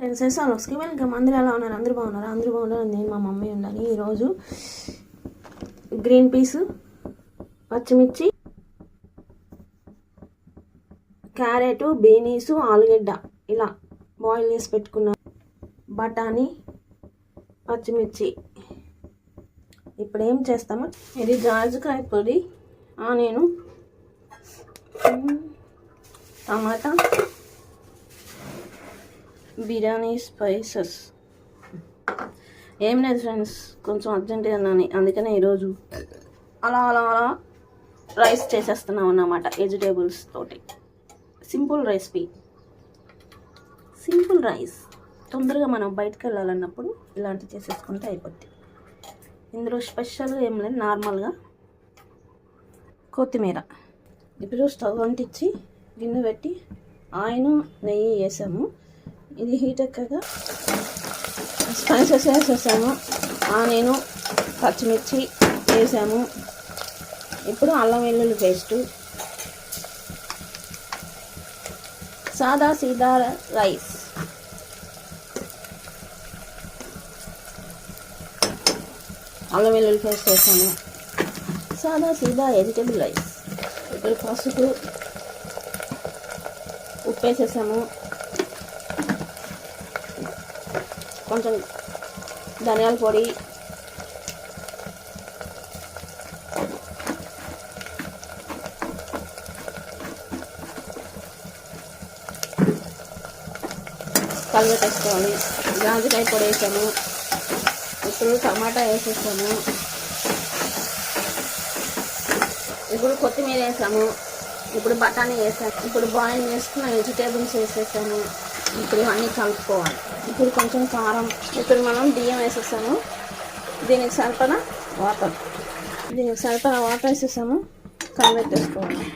Friends ఎస్ఆర్ఎస్కి welcome. అందరూ ఎలా ఉన్నారు? అందరూ బాగున్నారు? అందరూ బాగున్నారు? నేను మా మమ్మీ ఉండాలి. ఈరోజు గ్రీన్ పీస్ పచ్చిమిర్చి క్యారెట్ బీనీసు ఆలుగడ్డ ఇలా బాయిల్ చేసి పెట్టుకున్నాను బఠానీ పచ్చిమిర్చి. ఇప్పుడు ఏం చేస్తాము? ఇది జాజికాయ పొడి నేను టమాటా బిర్యానీ స్పైసెస్. ఏం లేదు ఫ్రెండ్స్ కొంచెం అర్జెంటుగా అన్నాను అందుకనే ఈరోజు అలా అలా అలా రైస్ చేసేస్తున్నాం అన్నమాట వెజిటేబుల్స్ తోటి. Simple recipe. Simple rice. తొందరగా మనం బయటకు వెళ్ళాలన్నప్పుడు ఇలాంటివి చేసేసుకుంటే అయిపోద్ది. ఇందులో స్పెషల్ ఏం లేదు నార్మల్గా కొత్తిమీర. ఇప్పుడు స్టవ్ అంటించి గిన్నె పెట్టి ఆయిల్ నెయ్యి వేసాము. ఇది హీట్ ఎక్కగా? స్పైసెస్ వేసేసాము ఆనియను పచ్చిమిర్చి వేసాము. ఇప్పుడు అల్లం వెల్లుల్లి పేస్టు. సాదా సీదా రైస్. అల్లం వెల్లుల్లి పేస్ట్ వేసాము. సాదా సీదా వెజిటేబుల్ రైస్. ఇప్పుడు పసుపు ఉప్పు వేసేసాము. కొంచెం ధనియాల పొడి. కలిపెట్టేసుకోవాలి జాజికాయ పొడి వేసాము ఇప్పుడు టమాటా వేసేసాము ఇప్పుడు కొత్తిమీర వేసాము. ఇప్పుడు బఠానీ వేసాము ఇప్పుడు బాయిల్ చేసుకున్న వెజిటేబుల్స్ వేసేసాము ఇప్పుడు అన్నీ కలుపుకోవాలి. ఇప్పుడు కొంచెం కారం ఇప్పుడు మనం బియ్యం వేసేసాము. దీనికి సరిపడా వాటర్. దీనికి సరిపడా వాటర్ వేసేసాము. కలిపెట్టేసుకోవాలి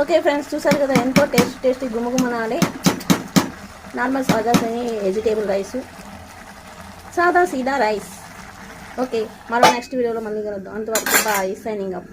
ఓకే ఫ్రెండ్స్ చూసారు కదా ఎంతో టేస్ట్ టేస్టీ గుమగుమనాలి. నార్మల్ సాదా వెజిటేబుల్ రైస్. సాదా సీదా రైస్. ఓకే మరో నెక్స్ట్ వీడియోలో మళ్ళీ కలుద్దాం. అంతవరకు బాయ్ సైనింగ్ అప్